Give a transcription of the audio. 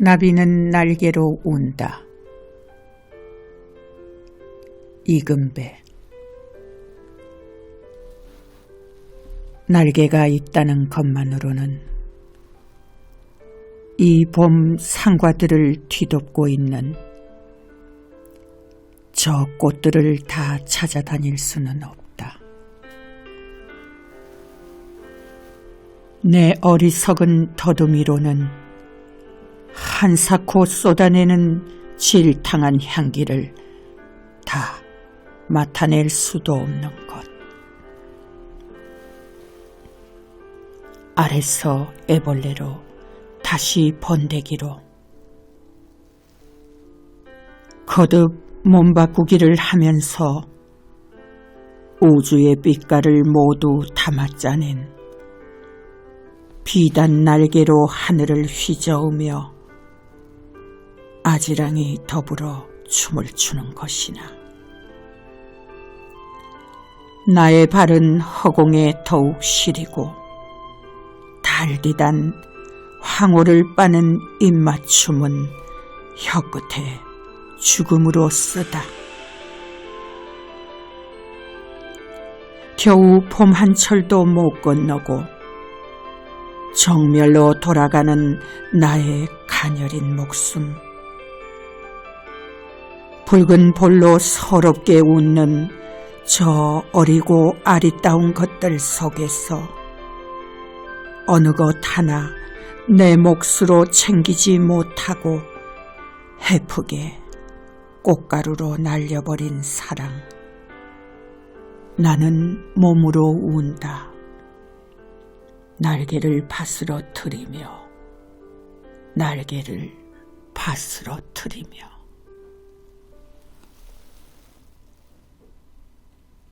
나비는 날개로 운다. 이금배 날개가 있다는 것만으로는 이 봄 상과들을 뒤덮고 있는 저 꽃들을 다 찾아다닐 수는 없다. 내 어리석은 더듬이로는 한사코 쏟아내는 질탕한 향기를 다 맡아낼 수도 없는 것. 아래서 애벌레로 다시 번데기로 거듭 몸바꾸기를 하면서 우주의 빛깔을 모두 담아짜낸 비단 날개로 하늘을 휘저으며 아지랑이 더불어 춤을 추는 것이나 나의 발은 허공에 더욱 시리고 달디단 황홀을 빠는 입맞춤은 혀끝에 죽음으로 쓰다. 겨우 봄 한 철도 못 건너고 정멸로 돌아가는 나의 가녀린 목숨. 붉은 볼로 서럽게 웃는 저 어리고 아리따운 것들 속에서 어느 것 하나 내 몫으로 챙기지 못하고 해프게 꽃가루로 날려버린 사랑. 나는 몸으로 운다. 날개를 밭으로 트리며 날개를 밭으로 트리며